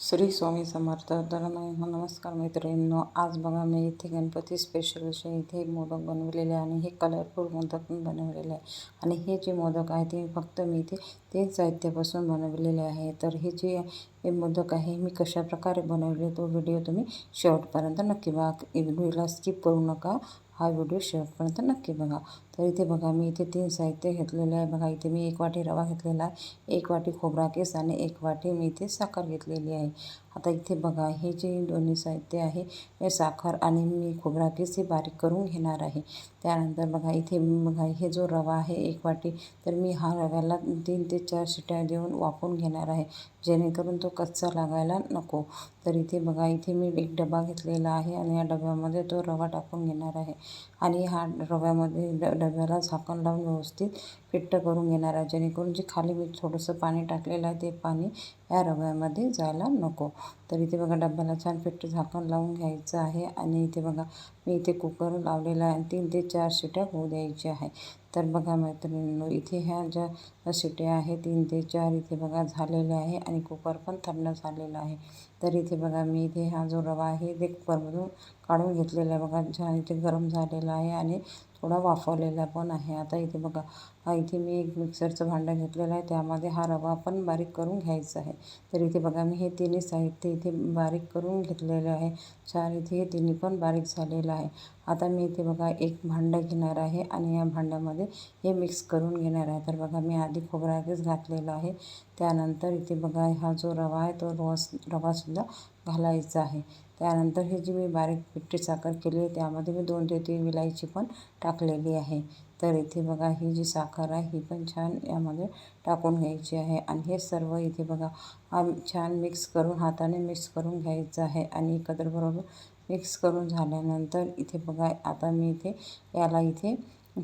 श्री स्वामी समर्थ तर नमस्कार मैत्रिणींनो. आज बघा मी इथे गणपती स्पेशल असे इथे मोदक बनवलेले आहे आणि हे कलरफुल मोदक मी बनवलेले आहे. आणि हे जे मोदक आहे ते फक्त मी इथे तीन साहित्यापासून बनवलेले आहे. तर हे जे हे मोदक आहे मी कशा प्रकारे बनवले तो व्हिडिओ तुम्ही शेवटपर्यंत नक्की बघा. व्हिडिओला स्किप करू नका. हा व्हिडिओ शेवटपर्यंत नक्की बघा. तर इथे बघा मी इथे तीन साहित्य घेतलेले आहे. बघा इथे मी एक वाटी रवा घेतलेला आहे एक वाटी खोबरा केस आणि एक वाटी मी इथे साखर घेतलेली आहे. आता इथे बघा हे जे दोन्ही साहित्य आहे हे साखर आणि मी खोबरा केस हे बारीक करून घेणार आहे. त्यानंतर बघा इथे बघा हे जो रवा आहे एक वाटी तर मी हा रव्याला तीन ते चार शिट्या देऊन वापून घेणार आहे. जेणेकरून तो कच्चा लागायला नको. तर इथे बघा इथे मी एक डबा घेतलेला आहे आणि या डब्यामध्ये तो रवा टाकून घेणार आहे. आणि हा रव्यामध्ये ड डब्याला झाकण लावून व्यवस्थित फिट्ट करून घेणार आहे जेणेकरून जे खाली मी थोडंसं पाणी टाकलेलं आहे ते पाणी या रव्यामध्ये जायला नको. तर इथे बघा डब्याला छान फिट्ट झाकण लावून घ्यायचं आहे आणि इथे बघा मी इथे कुकर लावलेला आहे. तीन ते चार शिट्या होऊ द्यायच्या आहे. तर बघा मैत्रिणींनो इथे ह्या ज्या शिट्या आहे तीन ते चार इथे बघा झालेल्या आहे आणि कुकर पण थंड झालेला आहे. तर इथे बघा मी इथे हा जो रवा आहे ते कुकरमधून काढून घेतलेला आहे. बघा छान इथे गरम झालेला आहे आणि थोडा वाफवलेला पण आहे. आता इथे बघा हा इथे मी एक मिक्सरचं भांडं घेतलेलं आहे. त्यामध्ये हा रवा पण बारीक करून घ्यायचा आहे. तर इथे बघा मी हे तिन्ही साहित्य इथे बारीक करून घेतलेलं आहे. छान इथे हे तिन्ही पण बारीक झालेलं आहे. आता मी इथे बघा एक भांडं घेणार आहे आणि या भांड्यामध्ये हे मिक्स करून घेणार आहे. तर बघा मी आधी खोबऱ्यातच घातलेलं आहे. त्यानंतर इथे बघा हा जो रवा आहे तो रवा रवासुद्धा घालायचा आहे. त्यानंतर हे जी मी बारीक पिठी साखर केली आहे त्यामध्ये मी दोन ते तीन विलायची पण टाकलेली आहे. तर इथे बघा ही जी साखर आहे ही पण छान यामध्ये टाकून घ्यायची आहे. आणि हे सर्व इथे बघा हा छान मिक्स करून हाताने मिक्स करून घ्यायचं आहे. आणि एकत्र बरोबर मिक्स करून झाल्यानंतर इथे बघा आता मी इथे याला इथे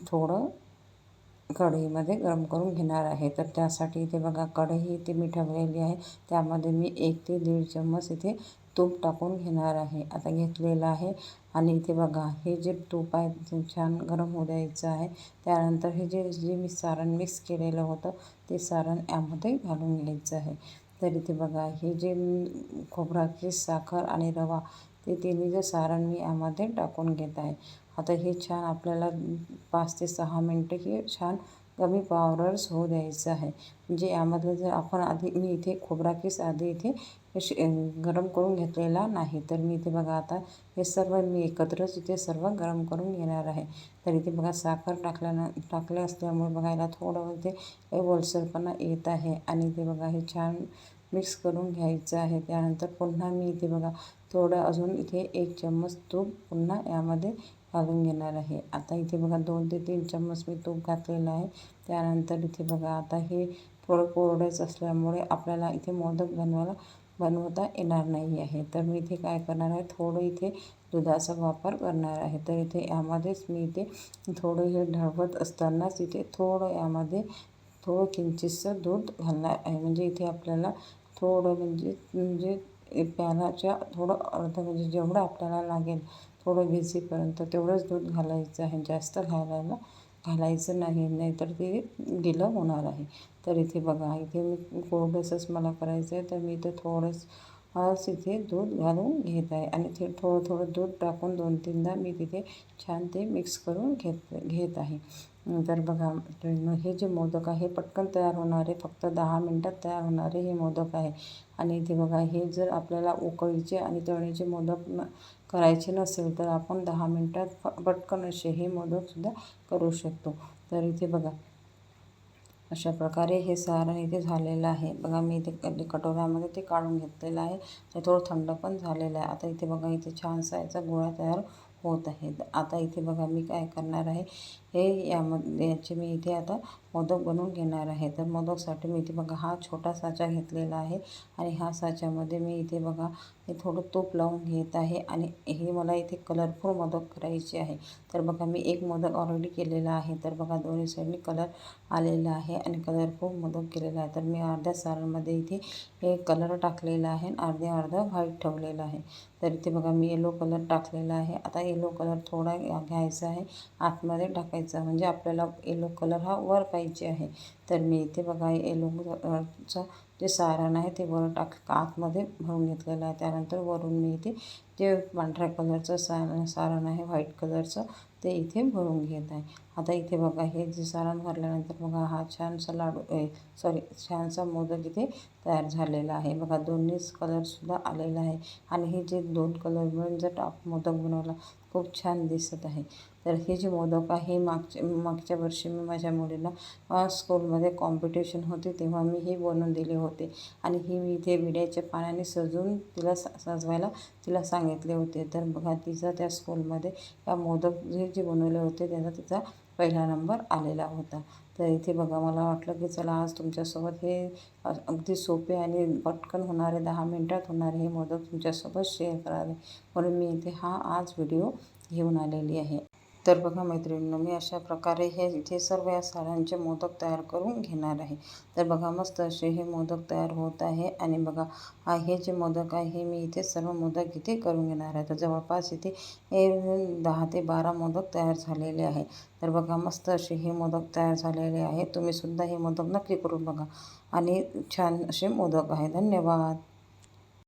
थोडं कढईमध्ये गरम करून घेणार आहे. तर त्यासाठी इथे बघा कढई इथे मी ठेवलेली आहे. त्यामध्ये मी एक ते दीड चम्मच इथे तूप टाकून घेणार आहे. आता घेतलेलं आहे. आणि इथे बघा हे जे तूप आहे ते छान गरम होऊ द्यायचं आहे. त्यानंतर हे जे जे मी सारण मिक्स केलेलं होतं ते सारण यामध्ये घालून घ्यायचं आहे. तर इथे बघा हे जे खोबराची साखर आणि रवा ते तिन्ही जे सारण मी यामध्ये टाकून घेत आहे. आता हे छान आपल्याला पाच ते सहा मिनटं हे छान कमी पावरर्स होऊ द्यायचं आहे. म्हणजे यामधलं जर आपण आधी मी इथे खोबरा केस आधी इथे गरम करून घेतलेला नाही. तर मी इथे बघा आता हे सर्व मी एकत्रच इथे सर्व गरम करून घेणार आहे. तर इथे बघा साखर टाकल्यानं टाकले असल्यामुळे बघायला थोडं इथे ओलसरपणा येत आहे. आणि इथे बघा हे छान मिक्स करून घ्यायचं आहे. त्यानंतर पुन्हा मी इथे बघा थोडं अजून इथे एक चम्मच तूप पुन्हा यामध्ये घालून घेणार आहे. आता इथे बघा दोन ते तीन चम्मच मी तूप घातलेलं आहे. त्यानंतर इथे बघा आता हे थोडं कोरडेच असल्यामुळे आपल्याला इथे मोदक बनवायला बनवता येणार नाही आहे. तर मी इथे काय करणार आहे? थोडं इथे दुधाचा वापर करणार आहे. तर इथे यामध्येच मी इथे थोडं हे ढळवत असतानाच इथे थोडं यामध्ये थोडं किंचितचं दूध घालणार आहे. म्हणजे इथे आपल्याला थोडं म्हणजे म्हणजे प्यालाच्या थोडं अर्ध म्हणजे जेवढं आपल्याला लागेल थोडं भिजेपर्यंत तेवढंच दूध घालायचं आहे. जास्त घालायला घालायचं नाही नाहीतर ते गिलं होणार आहे. तर इथे बघा इथे मी कोरडंसंच मला करायचं आहे तर मी इथे थोडंच आज इथे दूध घालून घेत आहे. आणि ते थोडं थोडं दूध टाकून दोन तीनदा मी तिथे छान ते मिक्स करून घेत घेत आहे. तर बघा हे जे मोदक आहे पटकन तयार होणारे फक्त दहा मिनटात तयार होणारे हे मोदक आहे. आणि इथे बघा हे जर आपल्याला उकळीचे आणि तळणीचे मोदक न करायचे नसेल तर आपण दहा मिनटात पटकन असे हे मोदकसुद्धा करू शकतो. तर इथे बघा अशा प्रकारे हे सारण इथे झालेलं आहे. बघा मी इथे कटोऱ्यामध्ये ते काढून घेतलेलं आहे. ते थोडं थंड पण झालेलं आहे. आता इथे बघा इथे छानसा याचा गोळा तयार होत आहे आता इथे बघा मी काय करणार आहे? हे यामध्ये याचे मी इथे आता मोदक बनवून घेणार आहे. तर मोदकसाठी मी इथे बघा हा छोटा साचा घेतलेला आहे आणि ह्या साच्यामध्ये मी इथे बघा हे थोडं तूप लावून घेत आहे आणि हे मला इथे कलरफुल मोदक करायचे आहे. तर बघा मी एक मोदक ऑलरेडी केलेला आहे. तर बघा दोन्ही साईडनी कलर आलेला आहे आणि कलरफुल मोदक केलेला आहे. तर मी अर्ध्या सारांमध्ये इथे हे कलर टाकलेला आहे आणि अर्ध्या अर्धा व्हाईट ठेवलेला आहे. तर इथे बघा मी येलो कलर टाकलेला आहे. आता येलो कलर थोडा घ्यायचा आहे. आतमध्ये टाकायचा म्हणजे आपल्याला येलो कलर हा वर पाहिजे आहे. तर मी इथे बघा येलो कलरचा जे सारण आहे ते वर टाक आतमध्ये भरून घेतलेलं आहे. त्यानंतर वरून मी इथे जे पांढऱ्या कलरचं सा सारण आहे व्हाईट कलरचं ते इथे भरून घेत आहे. आता इथे बघा हे जे सारण भरल्यानंतर बघा हा छानसा लाडू सॉरी छानसा मोदक इथे तयार झालेला आहे. बघा दोन्हीच कलरसुद्धा आलेला आहे. आणि हे जे दोन कलर मिळून जर टाप मोदक बनवला खूप छान दिसत आहे. तर हे जे मोदक आहे मागच्या मागच्या वर्षी मी माझ्या मुलीला स्कूलमध्ये कॉम्पिटिशन होते तेव्हा मी हे बनवून दिले होते. आणि ही मी इथे विड्याच्या पाण्याने सजवून तिला स सजवायला तिला सांगितले होते. तर बघा तिचा त्या स्कूलमध्ये या मोदक जे जे बनवले होते त्याचा तिचा पहिला नंबर आलेला होता. तर इथे बघा मला वाटलं की चला आज तुमच्यासोबत हे अगदी सोपे आणि पटकन होणारे दहा मिनटात होणारे हे मोदक तुमच्यासोबत शेअर करावे. म्हणून मी इथे हा आज व्हिडिओ घेऊन आलेली आहे. तर बघा मैत्रिणींनो मी अशा प्रकारे हे इथे सर्व या साड्यांचे मोदक तयार करून घेणार आहे. तर बघा मस्त असे हे मोदक तयार होत आहे आणि बघा हा हे जे मोदक आहे हे मी इथे सर्व मोदक इथे करून घेणार आहे. तर जवळपास इथे दहा ते बारा मोदक तयार झालेले आहे. तर बघा मस्त असे हे मोदक तयार झालेले आहे तुम्हीसुद्धा हे मोदक नक्की करून बघा. आणि छान असे मोदक आहे. धन्यवाद.